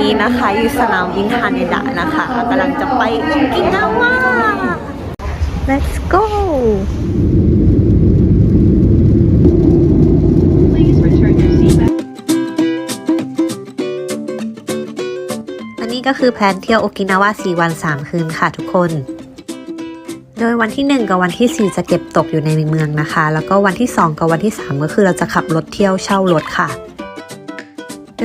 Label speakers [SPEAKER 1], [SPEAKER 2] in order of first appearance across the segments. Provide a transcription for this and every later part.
[SPEAKER 1] นี้นะคะอยู่สนามบินฮาเนดะนะคะกำลังจะไปโอกินาวา let's go
[SPEAKER 2] Please return your seatbelt.
[SPEAKER 1] อันนี้ก็คือแพลนเที่ยวโอกินาวา 4 วัน 3 คืนค่ะทุกคน โดยวันที่ 1 กับวันที่ 4 จะเก็บตกอยู่ในเมืองนะคะ แล้วก็วันที่ 2 กับวันที่ 3 ก็คือเราจะขับรถเที่ยวเช่ารถค่ะโ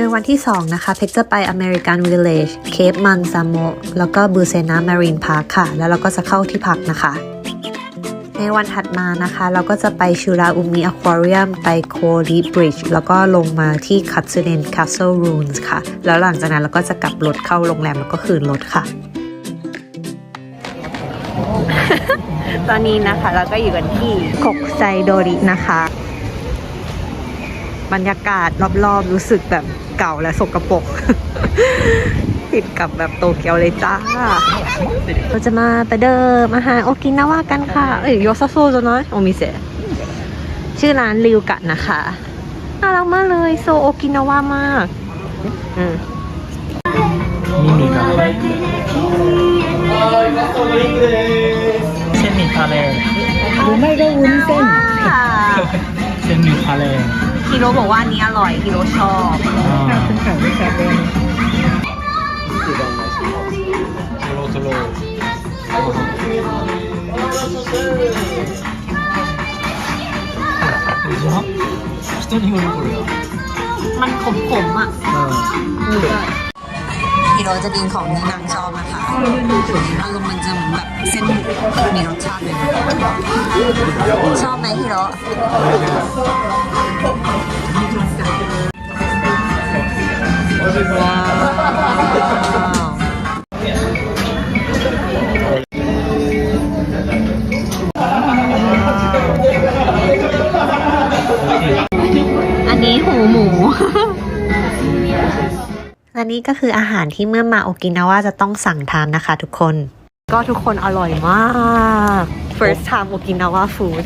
[SPEAKER 1] ดยวันที่ 2 นะคะ เพกจะไป American Village เคปมันซาโมแล้วก็บูเซนามารีนพาร์คค่ะ แล้วเราก็จะเข้าที่พักนะคะ ในวันถัดมานะคะ เราก็จะไปชูราอุมิอควาเรียมไปโคลีบริดจ์แล้วก็ลงมาที่คัตสึเนนคาสเซิลรูนส์ค่ะ แล้วหลังจากนั้นเราก็จะกลับรถเข้าโรงแรมแล้วก็คืนรถค่ะ ตอนนี้นะคะเราก็อยู่กันที่คกไซโดรินะคะบรรยากาศรอบๆ รู้สึกแบบ เก่าและสกปรก ติดกับแบบโตเกียวเลยจ้า เราจะมาไปเดิมอาหารโอกินาวากันค่ะ เอ้ยโยซาโซจะน้อยโอมิเซะชื่อร้านริวกะนะคะน่ารักมากเลยโซโอกินาวามากอืม
[SPEAKER 3] ミミがเส้นหมี่ทะเล
[SPEAKER 4] หรือไม่ก็วุ้นเส้น
[SPEAKER 3] เส้นหมี่ทะเล
[SPEAKER 1] ฮิโร่บอกว่าอันนี้อร่อยฮิโร่ชอบ
[SPEAKER 3] อ่า
[SPEAKER 4] ขึ้นเขาด้วยกันเลย
[SPEAKER 3] สโลสโล人によるこれは
[SPEAKER 1] มันขมๆอ่ะ
[SPEAKER 3] うん
[SPEAKER 1] ฮิโร่จะกินของที่นางชอบนะคะอาร มีรสชาติชอบไหมฮิโร่ว้าวอันนี้หูหมู และนี่ก็คืออาหารที่เมื่อมาโอกินาวาจะต้องสั่งทานนะคะทุกคน ก็ทุกคนอร่อยมาก first time โอกินาวา food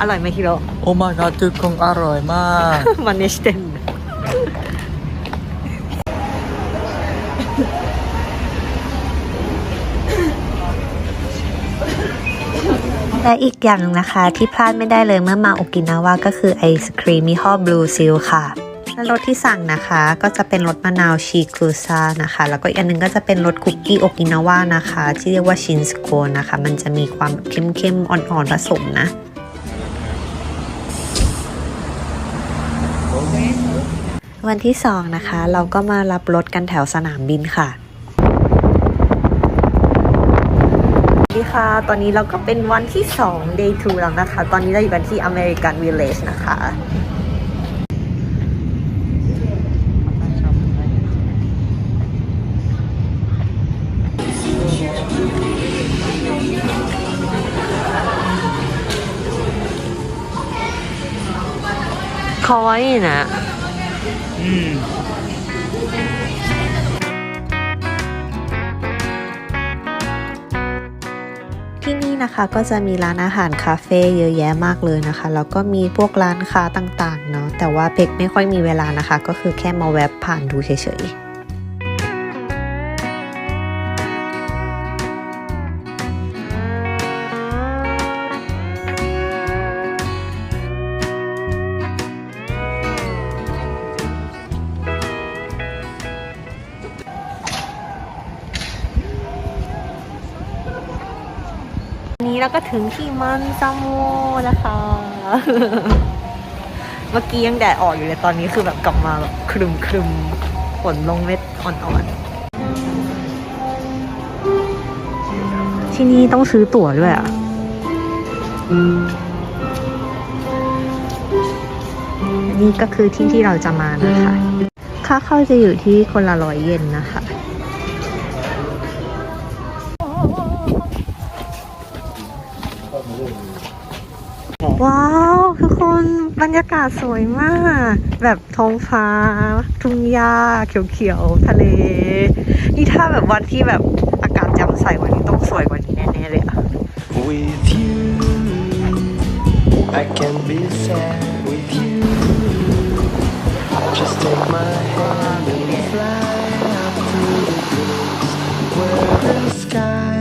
[SPEAKER 1] อร่อยไหมฮิโร่
[SPEAKER 3] โอ้ my god ทุกคนอร่อยมาก
[SPEAKER 1] มันเนสเตนและอีกอย่างหนึ่งนะคะที่พลาดไม่ได้เลยเมื่อมาโอกินาวาก็คือไอศครีมยี่ห้อบลูซิลค่ะ และรสที่สั่งนะคะ ก็จะเป็นรสมะนาวชีครูซานะคะ แล้วก็อีกอันหนึงก็จะเป็นรสคุกกี้โอกินาวานะคะ ที่เรียกว่าชินสโกนะคะ มันจะมีความเข้มๆอ่อนๆผสมนะวันที่สองนะคะ เราก็มารับรถกันแถวสนามบินค่ะสวัสดีค่ะ ตอนนี้เราก็เป็นวันที่2 day 2แล้วนะคะ ตอนนี้เราอยู่กันที่ American Village นะคะ かわいいね。
[SPEAKER 3] うん
[SPEAKER 1] ที่นี่นะคะก็จะมีร้านอาหารคาเฟ่เยอะแยะมากเลยนะคะ แล้วก็มีพวกร้านค้าต่างๆ เนาะ แต่ว่าเพกไม่ค่อยมีเวลานะคะ ก็คือแค่มาแวบผ่านดูเฉยๆ นี้เราก็ถึงที่มันซาโมนะคะ เมื่อกี้ยังแดดออกอยู่เลยตอนนี้คือแบบกลับมาแบบครึมครึมฝนลงเม็ดอ่อนๆ ที่นี่ต้องซื้อตั๋วด้วยอะนี่ก็คือที่ที่เราจะมานะคะ ค่าเข้าจะอยู่ที่คนละร้อยเยนนะคะ ว้าวทุกคนบรรยากาศสวยมาก แบบท้องฟ้า ทุ่งหญ้าเขียวๆ ทะเล นี่ถ้าแบบวันที่แบบอากาศแจ่มใสวันนี้ต้องสวยกว่านี้แน่ๆเลยอะ
[SPEAKER 5] With you I can be sad Just take my hand and fly up to the blue where the sky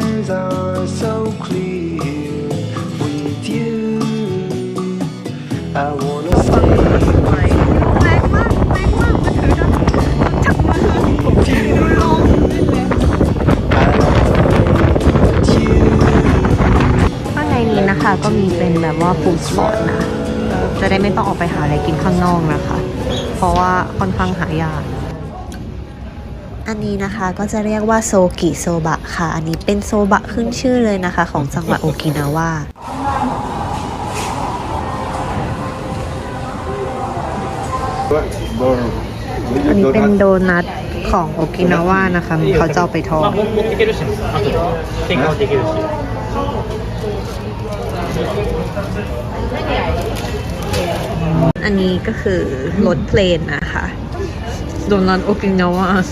[SPEAKER 1] ฟู้ดสปอร์ตนะ จะได้ไม่ต้องออกไปหาอะไรกินข้างนอกนะคะ เพราะว่าค่อนข้างหายากอันนี้นะคะก็จะเรียกว่าโซกิโซบะค่ะ อันนี้เป็นโซบะขึ้นชื่อเลยนะคะ ของจังหวัดโอกินาวาอันนี้เป็นโดนัทของโอกินาวานะคะ เขาจะเอาไปทอด อันนี้ก็คือรถเพลนนะคะโดนัทโอกินาวา
[SPEAKER 3] ส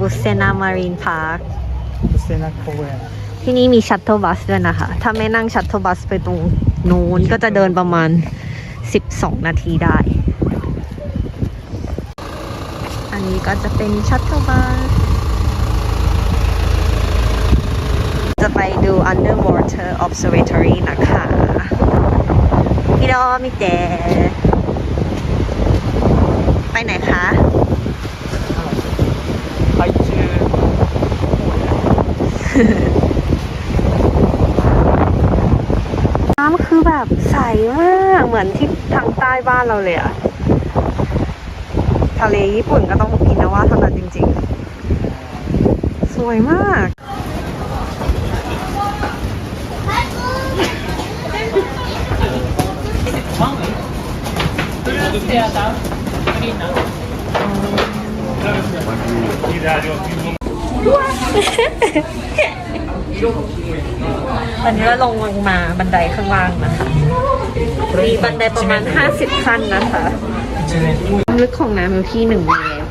[SPEAKER 1] บุเซนามารีนพาร์ค
[SPEAKER 3] บุเซนาโคเว
[SPEAKER 1] ที่นี่มีชัตเทิลบัสด้วยนะคะ ถ้าไม่นั่งชัตเทิลบัสไปตรงโน้นก็จะเดินประมาณ 12 นาทีได้ นี้ก็จะเป็นชัตเทิลบัสจะไปดู underwater observatory นะคะฮิโรมิเตะไปไหนคะ
[SPEAKER 3] 海中。
[SPEAKER 1] น้ำคือแบบใสมาก เหมือนที่ทางใต้บ้านเราเลยอะ ทะเลญี่ปุ่นก็ต้องอกินาวาเท่านั้นจริงๆ สวยมาก ตอนนี้เราลงมาบันไดข้างล่างนะคะ มีบันไดประมาณ 50 ขั้นนะคะ ความลึกของน้ำอยู่ที่หนึ่งเมตร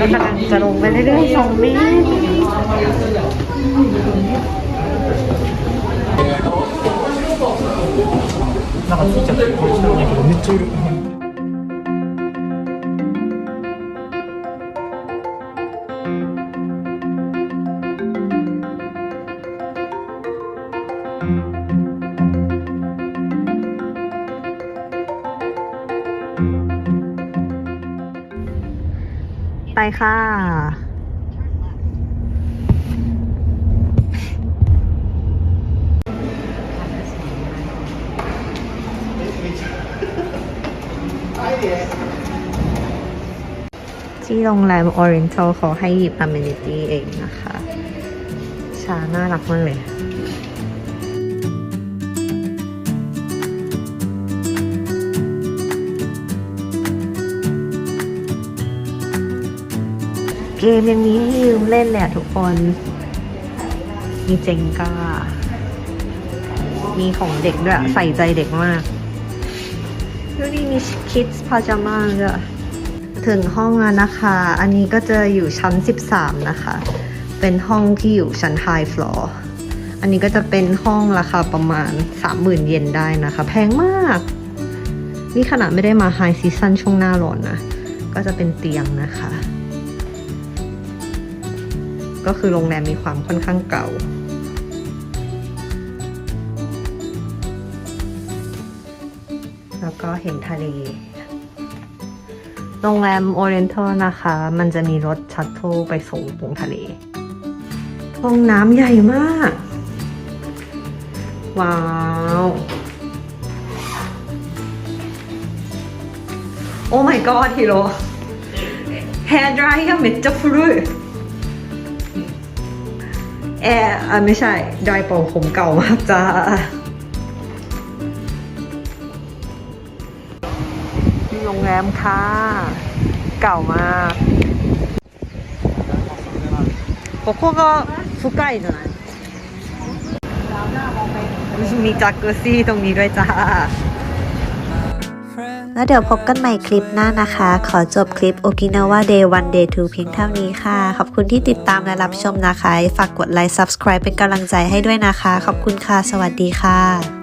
[SPEAKER 1] ก็กำลังจะลงไปเรื่อยๆสองเมตร
[SPEAKER 3] なんかついちゃってる。これ下にやけどめっちゃいる。
[SPEAKER 1] ไปค่ะ ที่โรงแรม Oriental เขาให้หยิบ Amenity เองนะคะ ชาน่ารักมากเลย เกมยังมีให้ยืมเล่นเลยอะทุกคนมีเจงกามีของเด็กด้วย ใส่ใจเด็กมากดูนี่มีคิดส์พาจาม่าด้วยถึงห้องแล้วนะคะ อันนี้ก็จะอยู่ชั้น 13 นะคะ เป็นห้องที่อยู่ชั้น High Floor อันนี้ก็จะเป็นห้องราคาประมาณ 30,000 เยนได้นะคะ แพงมาก นี่ขนาดไม่ได้มา High Season ช่วงหน้าร้อนนะ ก็จะเป็นเตียงนะคะ ก็คือโรงแรมมีความค่อนข้างเก่า แล้วก็เห็นทะเล โรงแรม Oriental นะคะ มันจะมีรถชัตเทิลไปส่งตรงทะเล ห้องน้ำใหญ่มาก ว้าว โอ้ my god ฮิโร่ hair dryer めっちゃ古い แอร์อ่ะไม่ใช่ ดอยเป่าผมเก่ามากจ้า โรงแรมค่ะ เก่ามากここが深いじゃないมีจักกุซี่ตรงนี้ด้วยจ้า แล้วเดี๋ยวพบกันใหม่คลิปหน้านะคะ ขอจบคลิป Okinawa Day 1 Day 2 เพียงเท่านี้ค่ะ ขอบคุณที่ติดตามและรับชมนะคะ ฝากกดไลค์ Subscribe เป็นกำลังใจให้ด้วยนะคะ ขอบคุณค่ะ สวัสดีค่ะ